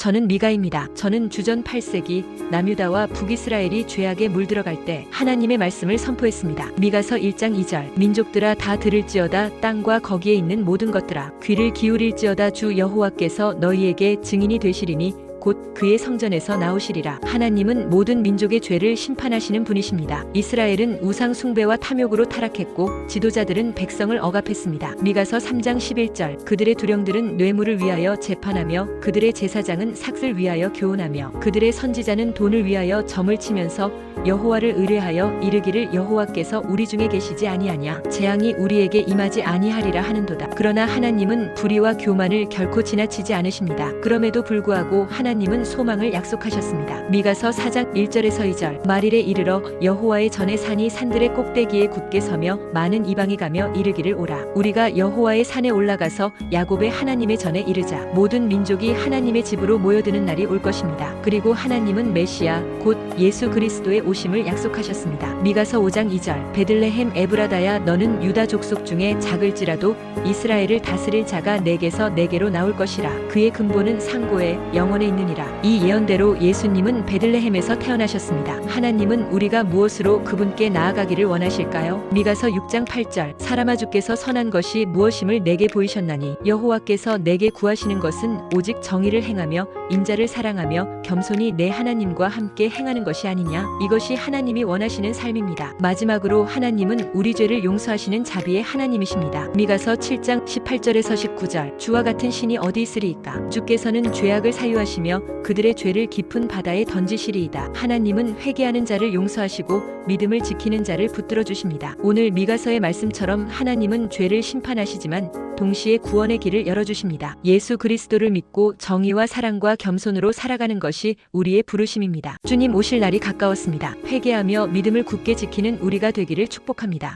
저는 미가입니다. 저는 주전 8세기 남유다와 북이스라엘이 죄악에 물들어갈 때 하나님의 말씀을 선포했습니다. 미가서 1장 2절 민족들아 다 들을지어다 땅과 거기에 있는 모든 것들아 귀를 기울일지어다 주 여호와께서 너희에게 증인이 되시리니 곧 그의 성전에서 나오시리라. 하나님은 모든 민족의 죄를 심판하시는 분이십니다. 이스라엘은 우상 숭배와 탐욕으로 타락했고 지도자들은 백성을 억압했습니다. 미가서 3장 11절 그들의 두령들은 뇌물을 위하여 재판하며 그들의 제사장은 삭을 위하여 교훈하며 그들의 선지자는 돈을 위하여 점을 치면서 여호와를 의뢰하여 이르기를 여호와께서 우리 중에 계시지 아니하냐 재앙이 우리에게 임하지 아니하리라 하는도다. 그러나 하나님은 불의와 교만을 결코 지나치지 않으십니다. 그럼에도 불구하고 하나 님은 소망을 약속하셨습니다. 미가서 4장 1절에서 2절 말일에 이르러 여호와의 전에 산이 산들의 꼭대기에 굳게 서며 많은 이방이 가며 이르기를 오라 우리가 여호와의 산에 올라가서 야곱의 하나님의 전에 이르자 모든 민족이 하나님의 집으로 모여드는 날이 올 것입니다. 그리고 하나님은 메시아 곧 예수 그리스도의 오심을 약속하셨습니다. 미가서 5장 2절 베들레헴 에브라다야 너는 유다 족속 중에 작을지라도 이스라엘을 다스릴 자가 내게서 내게로 나올 것이라 그의 근본은 상고에 영원에 있 느니라 이 예언대로 예수님은 베들레헴에서 태어나셨습니다. 하나님은 우리가 무엇으로 그분께 나아가기를 원하실까요? 미가서 6장 8절 사람아 주께서 선한 것이 무엇임을 내게 보이셨나니 여호와께서 내게 구하시는 것은 오직 정의를 행하며 인자를 사랑하며 겸손히 내 하나님과 함께 행하는 것이 아니냐 이것이 하나님이 원하시는 삶입니다. 마지막으로 하나님은 우리 죄를 용서하시는 자비의 하나님이십니다. 미가서 7장 18절에서 19절 주와 같은 신이 어디 있으리이까 주께서는 죄악을 사유하시며 그들의 죄를 깊은 바다에 던지시리이다. 하나님은 회개하는 자를 용서하시고 믿음을 지키는 자를 붙들어 주십니다. 오늘 미가서의 말씀처럼 하나님은 죄를 심판하시지만 동시에 구원의 길을 열어주십니다. 예수 그리스도를 믿고 정의와 사랑과 겸손으로 살아가는 것이 우리의 부르심입니다. 주님 오실 날이 가까웠습니다. 회개하며 믿음을 굳게 지키는 우리가 되기를 축복합니다.